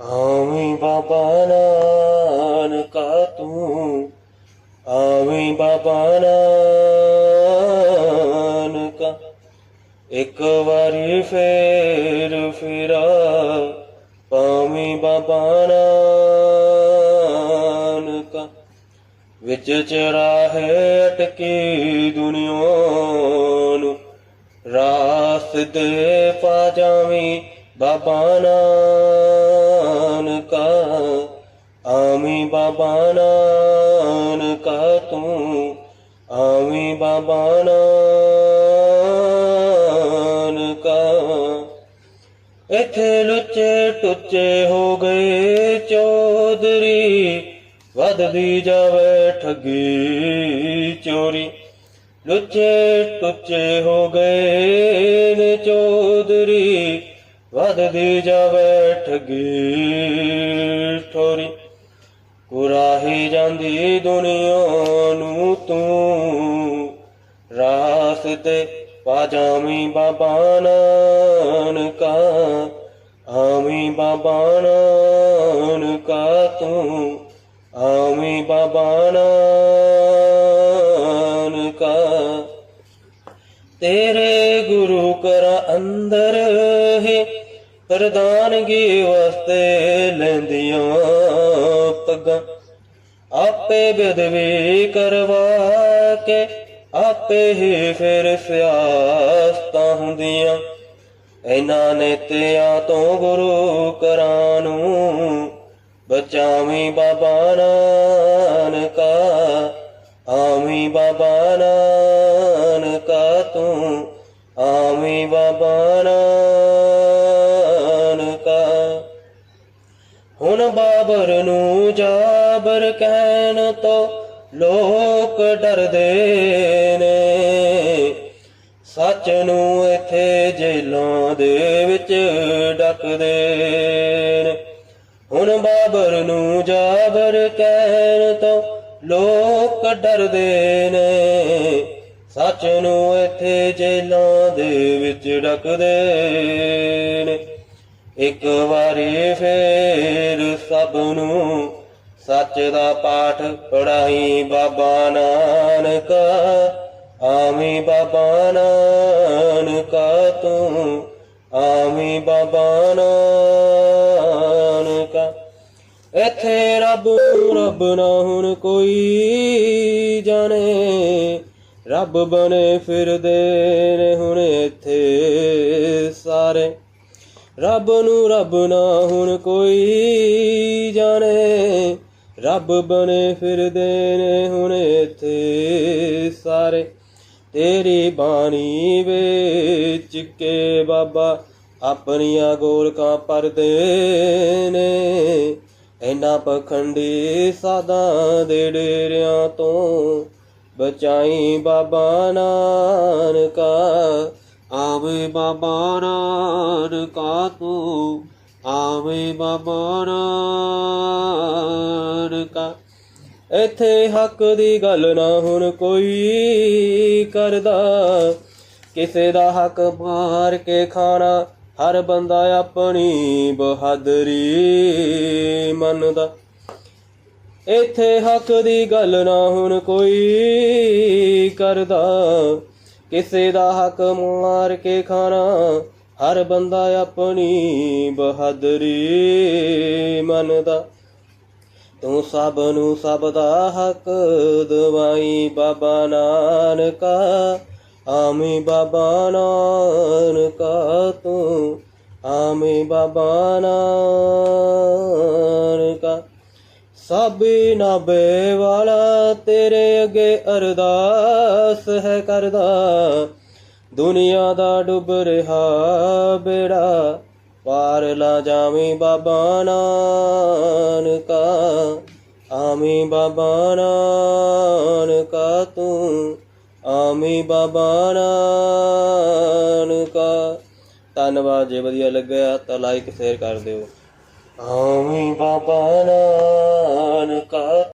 ਆਵੀਂ ਬਾਬਾ ਨਾਨਕਾ ਤੂੰ, ਆਵੀਂ ਬਾਬਾ ਨਾਨਕਾ। ਇੱਕ ਵਾਰੀ ਫੇਰ ਫਿਰਾ, ਪਾਵੀਂ ਬਾਬਾ ਨਾਨਕਾ। ਵਿੱਚ ਚਰਾਹੇ ਅਟਕੀ ਦੁਨੀਆ ਨੂੰ, ਰਾਸ ਦੇ ਪਾ ਜਾਵੀਂ ਬਾਬਾ ਨਾਨਕਾ। ਆਵੀਂ ਬਾਬਾ ਨਾਨਕਾ ਤੂੰ, ਆਵੀਂ ਬਾਬਾ ਨਾਨਕਾ। ਇੱਥੇ ਲੁੱਚੇ ਟੁੱਚੇ ਹੋ ਗਏ ਚੌਧਰੀ, ਵੱਧਦੀ ਜਾਵੇ ਠੱਗੀ ਚੋਰੀ। ਲੁੱਚੇ ਟੁੱਚੇ ਹੋ ਗਏ ਨੇ ਚੌਧਰੀ ਵਧਦੀ ਜਾਵੇ ਠੱਗੀ ਠੋਰੀ। ਕੁਰਾਹੀ ਜਾਂਦੀ ਦੁਨੀਆ ਨੂੰ ਤੂੰ। ਰਾਸ ਤੇ ਪਾ ਜਾਵੀਂ ਬਾਬਾ ਨਾਨਕਾ, ਆਵੀਂ ਬਾਬਾ ਨਾਨਕਾ ਤੂੰ। ਆਵੀਂ ਬਾਬਾ ਨਾਨਕਾ। ਤੇਰੇ ਗੁਰੂ ਕਰ ਅੰਦਰ ਪ੍ਰਦਾਨਗੀ ਵਾਸਤੇ ਲੈਂਦੀਆਂ ਪੱਗਾਂ। ਆਪੇ ਬਦਵੀ ਕਰਵਾ ਕੇ ਆਪੇ ਹੀ ਫਿਰ ਸਿਆਸਤਾਂ ਹੁੰਦੀਆਂ। ਇਹਨਾਂ ਨੇਤਿਆਂ ਤੋਂ ਗੁਰੂ ਕਰਾਂ ਨੂੰ ਬਚਾਵੀਂ ਬਾਬਾ ਨਾਨਕਾ, ਆਵੀਂ ਬਾਬਾ ਨਾਨਕਾ ਤੂੰ, ਆਵੀਂ ਬਾਬਾ ਨਾਨਕਾ ਹੁਣ ਬਾਬਰ ਨੂੰ ਜਾਬਰ ਕਹਿਣ ਤੋਂ ਲੋਕ ਡਰਦੇ ਨੇ। ਸੱਚ ਨੂੰ ਇੱਥੇ ਜੇਲਾਂ ਦੇ ਵਿੱਚ ਡੱਕਦੇ ਨੇ। ਹੁਣ ਬਾਬਰ ਨੂੰ ਜਾਬਰ ਕਹਿਣ ਤੋਂ ਲੋਕ ਡਰਦੇ ਨੇ। ਸੱਚ ਨੂੰ ਇੱਥੇ ਜੇਲਾਂ ਦੇ ਵਿੱਚ ਡੱਕਦੇ ਨੇ। ਇੱਕ ਵਾਰੀ ਫੇਰ ਸਭ ਨੂੰ ਸੱਚ ਦਾ ਪਾਠ ਪੜਾਈ ਬਾਬਾ ਨਾਨਕ। ਆਮੀ ਬਾਬਾ ਨਾਨਕਾ ਤੂੰ, ਆਵੀਂ ਬਾਬਾ ਨਾਨਕਾ। ਇੱਥੇ ਰੱਬ ਰੱਬ ਨਾ ਹੁਣ ਕੋਈ ਜਾਣੇ, ਰੱਬ ਬਣੇ ਫਿਰਦੇ ਨੇ ਹੁਣ ਇੱਥੇ ਸਾਰੇ। ਰੱਬ ਨੂੰ ਰੱਬ ਨਾ ਹੁਣ ਕੋਈ ਜਾਣੇ। ਰੱਬ ਬਣੇ ਫਿਰਦੇ ਨੇ ਹੁਣ ਇੱਥੇ ਸਾਰੇ। ਤੇਰੀ ਬਾਣੀ ਵਿੱਚ ਕੇ ਬਾਬਾ ਆਪਣੀਆਂ ਗੋਲਕਾਂ ਪਰਦੇ ਨੇ। ਇਹਨਾਂ ਪਖੰਡੀ ਸਾਧਾਂ ਦੇ ਡੇਰਿਆਂ ਤੋਂ ਬਚਾਈ ਬਾਬਾ ਨਾਨਕਾ। ਆਵੇ ਬਾਬਾ ਨਾਨਕਾ ਤੂੰ ਆਵੇ ਬਾਬਾ ਨਾਨਕਾ ਇੱਥੇ ਹੱਕ ਦੀ ਗੱਲ ਨਾ ਹੁਣ ਕੋਈ ਕਰਦਾ। ਕਿਸੇ ਦਾ ਹੱਕ ਮਾਰ ਕੇ ਖਾਣਾ, ਹਰ ਬੰਦਾ ਆਪਣੀ ਬਹਾਦਰੀ ਮੰਨਦਾ। ਇੱਥੇ ਹੱਕ ਦੀ ਗੱਲ ਨਾ ਹੁਣ ਕੋਈ ਕਰਦਾ। ਕਿਸੇ ਦਾ ਹੱਕ ਮਾਰ ਕੇ ਖਾਣਾ, ਹਰ ਬੰਦਾ ਆਪਣੀ ਬਹਾਦਰੀ ਮੰਨਦਾ। ਤੂੰ ਸਭ ਨੂੰ ਸਭ ਦਾ ਹੱਕ ਦਵਾਈ ਬਾਬਾ ਨਾਨਕਾ ਆਮੀ ਬਾਬਾ ਨਾਨਕਾ ਤੂੰ ਆਮੀ ਬਾਬਾ ਨਾਨਕਾ। ਸਾਬੀ ਨਾਬੇ ਵਾਲਾ ਤੇਰੇ ਅੱਗੇ ਅਰਦਾਸ ਹੈ ਕਰਦਾ। ਦੁਨੀਆ ਦਾ ਡੁੱਬ ਰਿਹਾ ਬੇੜਾ, ਪਾਰ ਲਾ ਜਾਵੀਂ ਬਾਬਾ ਨਾਨਕਾ ਆਮੀ ਬਾਬਾ ਨਾਨਕਾ ਤੂੰ ਆਮੀ ਬਾਬਾ ਨਾਨਕਾ। ਧੰਨਵਾਦ, ਜੇ ਵਧੀਆ ਲੱਗਿਆ ਤਾਂ ਲਾਈਕ ਸ਼ੇਅਰ ਕਰ ਦਿਓ। ਆਮੀ ਬਾਬਾ ਨਾਨਕਾ